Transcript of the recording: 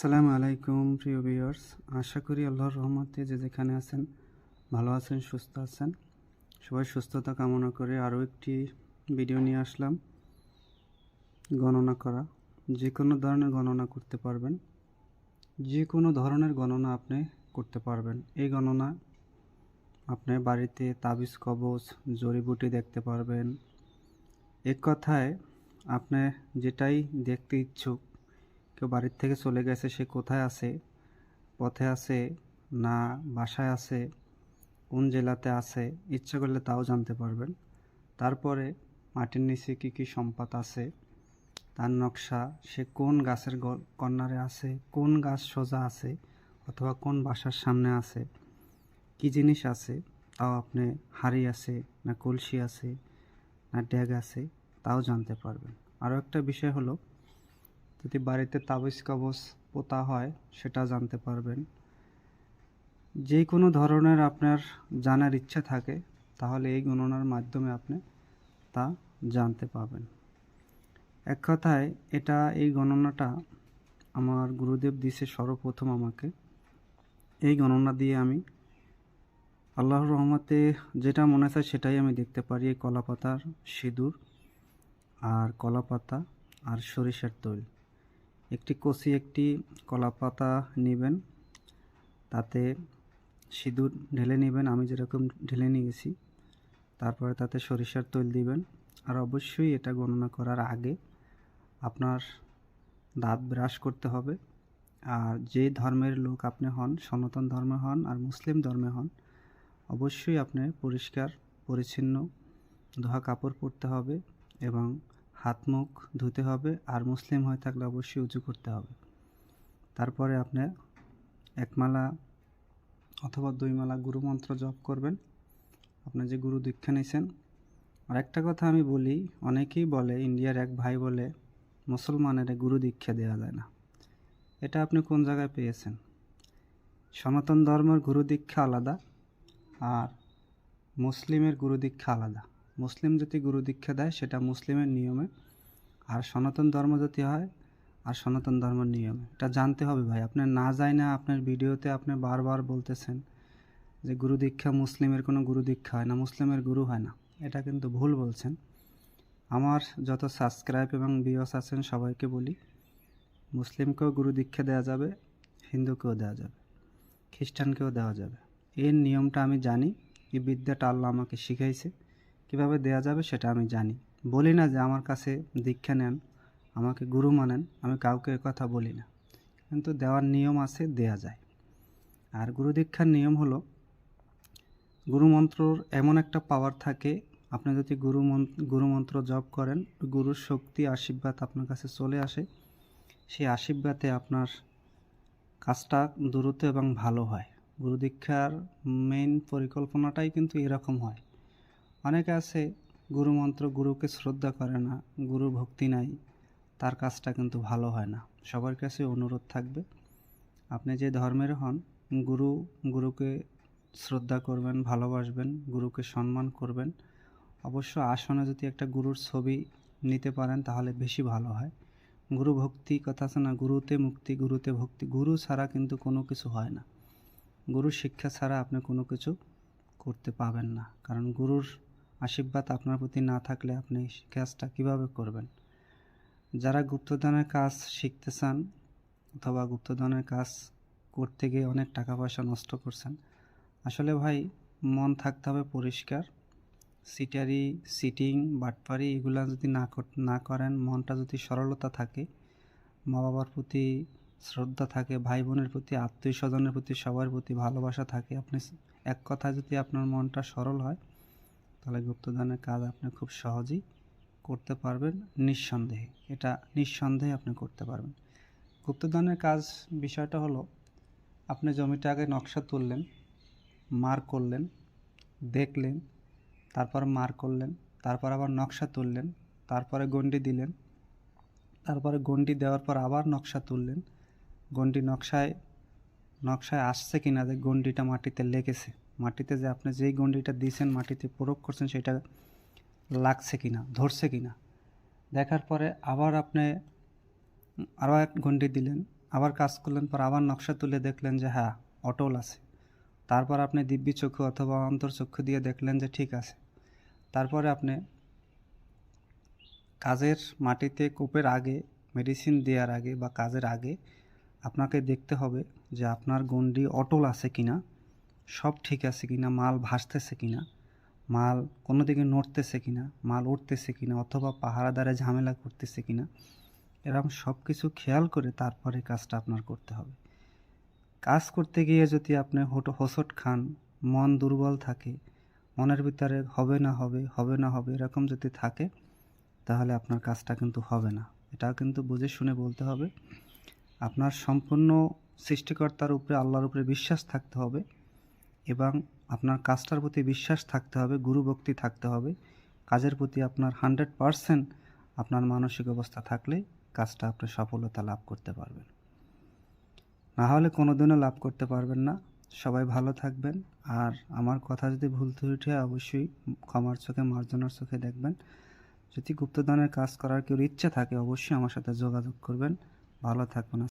আসসালামু আলাইকুম, প্রিয় ভিউয়ার্স। আশা করি আল্লাহর রহমতে যে যেখানে আছেন, ভালো আছেন, সুস্থ আছেন। সবাই সুস্থতা কামনা করে আরও একটি ভিডিও নিয়ে আসলাম। গণনা করা। যে কোনো ধরনের গণনা করতে পারবেন। যে কোনো ধরনের গণনা আপনি করতে পারবেন। এই গণনা আপনি বাড়িতে তাবিজ, কবজ, জড়িবুটি দেখতে পারবেন। এক কথায় আপনি যেটাই দেখতে ইচ্ছুক কেউ বাড়ির থেকে চলে গেছে, সে কোথায় আছে, পথে আছে না বাসায় আছে, কোন জেলাতে আছে, ইচ্ছা করলে তাও জানতে পারবেন। তারপরে মাটির নিচে কী কী সম্পদ আছে, তার নকশা, সে কোন গাছের কর্নারে আছে, কোন গাছ সোজা আছে অথবা কোন বাসার সামনে আছে, কি জিনিস আছে, তাও আপনি হাড়ি আছে না কলসি আছে না ড্যাগ আছে, তাও জানতে পারবেন। আরও একটা বিষয় হলো যদি বাড়িতে তাবিজ কবজ পোতা হয়, সেটা জানতে পারবেন। যে কোনো ধরনের আপনার জানার ইচ্ছা থাকে, তাহলে এই গণনার মাধ্যমে আপনি তা জানতে পাবেন এক কথায়, এটা, এই গণনাটা আমার গুরুদেব দিছে সর্বপ্রথম আমাকে। এই গণনা দিয়ে আমি আল্লাহর রহমতে যেটা মনে চায় সেটাই আমি দেখতে পারি, এই কলাপাতার সিঁদুর আর কলাপাতা আর সরিষার তৈল। একটি কষি একটি কলা পাতা নেবেন, তাতে সিঁদুর ঢেলে নেবেন, আমি যেরকম ঢেলে নিয়েছি। তারপরে তাতে সরিষার তৈল দিবেন। আর অবশ্যই এটা গণনা করার আগে আপনার দাঁত ব্রাশ করতে হবে। আর যে ধর্মের লোক আপনি হন, সনাতন ধর্মে হন আর মুসলিম ধর্মে হন, অবশ্যই আপনি পরিষ্কার, পরিচ্ছন্ন, ধোয়া কাপড় পরতে হবে এবং হাত মুখ ধুতে হবে আর মুসলিম হয়ে থাকলে অবশ্যই উঁচু করতে হবে। তারপরে আপনি একমালা অথবা দুই মালা গুরু মন্ত্র জপ করবেন। আপনি যে গুরু দীক্ষা নিয়েছেন। আর একটা কথা আমি বলি, অনেকেই বলে, ইন্ডিয়ার এক ভাই বলে, মুসলমানের গুরু দীক্ষা দেওয়া যায় না। এটা আপনি কোন জায়গায় পেয়েছেন? সনাতন ধর্মের গুরু দীক্ষা আলাদা আর মুসলিমের গুরু দীক্ষা আলাদা। মুসলিম যদি গুরু দীক্ষা দেয়, সেটা মুসলিমের নিয়মে। আর সনাতন ধর্ম যদি হয়, আর সনাতন ধর্মের নিয়মে। এটা জানতে হবে ভাই আপনার না যায় না আপনার ভিডিওতে আপনি বারবার বলতেছেন যে গুরু দীক্ষা মুসলিমের কোনো গুরু দীক্ষা হয় না, মুসলিমের গুরু হয় না। এটা কিন্তু ভুল বলছেন। আমার যত সাবস্ক্রাইব এবং ভিউস আছেন, সবাইকে বলি, মুসলিমকেও গুরু দীক্ষা দেওয়া যাবে, হিন্দুকেও দেওয়া যাবে, খ্রিস্টানকেও দেওয়া যাবে। এর নিয়মটা আমি জানি, এই বিদ্যাটা আল্লাহ আমাকে শিখাইছে। কীভাবে দেয়া যাবে সেটা আমি জানি। বলি না যে আমার কাছে দীক্ষা নেন, আমাকে গুরু মানেন, আমি কাউকে কথা বলি না। কিন্তু দেওয়ার নিয়ম আছে, দেয়া যায়। আর গুরু দীক্ষার নিয়ম হলো গুরুমন্ত্রর এমন একটা পাওয়ার থাকে, আপনি যদি গুরু মন- গুরুমন্ত্র জপ করেন, গুরুর শক্তি, আশীর্বাদ আপনার কাছে চলে আসে, সেই আশীর্বাদে আপনার কাজটা দ্রুত এবং ভালো হয়। গুরু দীক্ষার মেইন পরিকল্পনাটাই কিন্তু এরকম হয়। অনেকে আছে গুরু মন্ত্র গুরুকে শ্রদ্ধা করে না, গুরু ভক্তি নাই, তার কাজটা কিন্তু ভালো হয় না। সবার কাছে অনুরোধ থাকবে, আপনি যে ধর্মের হন, গুরু, গুরুকে শ্রদ্ধা করবেন, ভালোবাসবেন, গুরুকে সম্মান করবেন, অবশ্য আসনে যদি একটা গুরুর ছবি নিতে পারেন, তাহলে বেশি ভালো হয়। গুরু ভক্তি কথা আছে না, গুরুতে মুক্তি, গুরুতে ভক্তি, গুরু ছাড়া কিন্তু কোনো কিছু হয় না। গুরু শিক্ষা ছাড়া আপনি কোনো কিছু করতে পাবেন না, কারণ গুরুর আশীর্বাদ আপনার প্রতি না থাকলে আপনি কাজটা কীভাবে করবেন? যারা গুপ্তধনের কাজ শিখতে চান অথবা গুপ্তধনের কাজ করতে গিয়ে অনেক টাকা পয়সা নষ্ট করছেন, আসলে ভাই মন থাকতে হবে পরিষ্কার। সিটারি সিটিং বাটপারি এগুলা যদি না না করেন, মনটা যদি সরলতা থাকে মা বাবার প্রতি শ্রদ্ধা থাকে ভাই বোনের প্রতি আত্মীয় স্বজনের প্রতি, সবার প্রতি ভালোবাসা থাকে, আপনি এক কথায় যদি আপনার মনটা সরল হয় তাহলে গুপ্তদানের কাজ আপনি খুব সহজেই করতে পারবেন নিঃসন্দেহে। এটা নিঃসন্দেহে আপনি করতে পারবেন। গুপ্তদানের কাজ বিষয়টা হলো, আপনি জমিটা আগে নকশা তুললেন মার্ক করলেন, দেখলেন, তারপর মার্ক করলেন, তারপর আবার নকশা তুললেন, তারপরে গন্ডি দিলেন, তারপরে গন্ডি দেওয়ার পর আবার নকশা তুললেন। গন্ডি নকশায় নকশায় আসছে কিনা যে গন্ডিটা মাটিতে লেগেছে। মাটিতে যে আপনি যেই গন্ডিটা দিয়েছেন, মাটিতে প্রয়োগ করছেন, সেটা লাগছে কি না ধরছে কি না দেখার পরে আবার আপনি আরও এক গন্ডি দিলেন, আবার কাজ করলেন, পর আবার নকশা তুলে দেখলেন যে হ্যাঁ অটল আছে। তারপর আপনি দিব্যি চক্ষু অথবা অন্তর্চক্ষু দিয়ে দেখলেন যে ঠিক আছে। তারপরে আপনি কাজের মাটিতে কূপের আগে, মেডিসিন দেওয়ার আগে বা কাজের আগে আপনাকে দেখতে হবে যে আপনার গন্ডি অটল আছে কিনা। সব ঠিক আছে কি না মাল ভাসতেছে কি না মাল কোনো দিকে নড়তেছে কি না মাল উঠতেছে কি না অথবা পাহারা পাহারাদারে ঝামেলা করতেছে কি না এরকম সব কিছু খেয়াল করে তারপরে কাজটা আপনার করতে হবে। কাজ করতে গিয়ে যদি আপনি হোটো হোসট খান, মন দুর্বল থাকে, মনের ভিতরে হবে না হবে হবে না হবে এরকম যদি থাকে, তাহলে আপনার কাজটা কিন্তু হবে না। এটাও কিন্তু বুঝে শুনে বলতে হবে। আপনার সম্পূর্ণ সৃষ্টিকর্তার উপরে, আল্লাহর উপরে বিশ্বাস থাকতে হবে। এবং আপনার কাজটার প্রতি বিশ্বাস থাকতে হবে গুরুভক্তি থাকতে হবে। কাজের প্রতি আপনার হান্ড্রেড পারসেন্ট আপনার মানসিক অবস্থা থাকলে কাজটা আপনি সফলতা লাভ করতে পারবেন। না হলে কোনোদিনও লাভ করতে পারবেন না। সবাই ভালো থাকবেন। আর আমার কথা যদি ভুল ত্রুটি হয়, অবশ্যই ক্ষমার চোখে, মার্জনার চোখে দেখবেন। যদি গুপ্তদানের কাজ করার কেউ ইচ্ছে থাকে, অবশ্যই আমার সাথে যোগাযোগ করবেন। ভালো থাকবেন।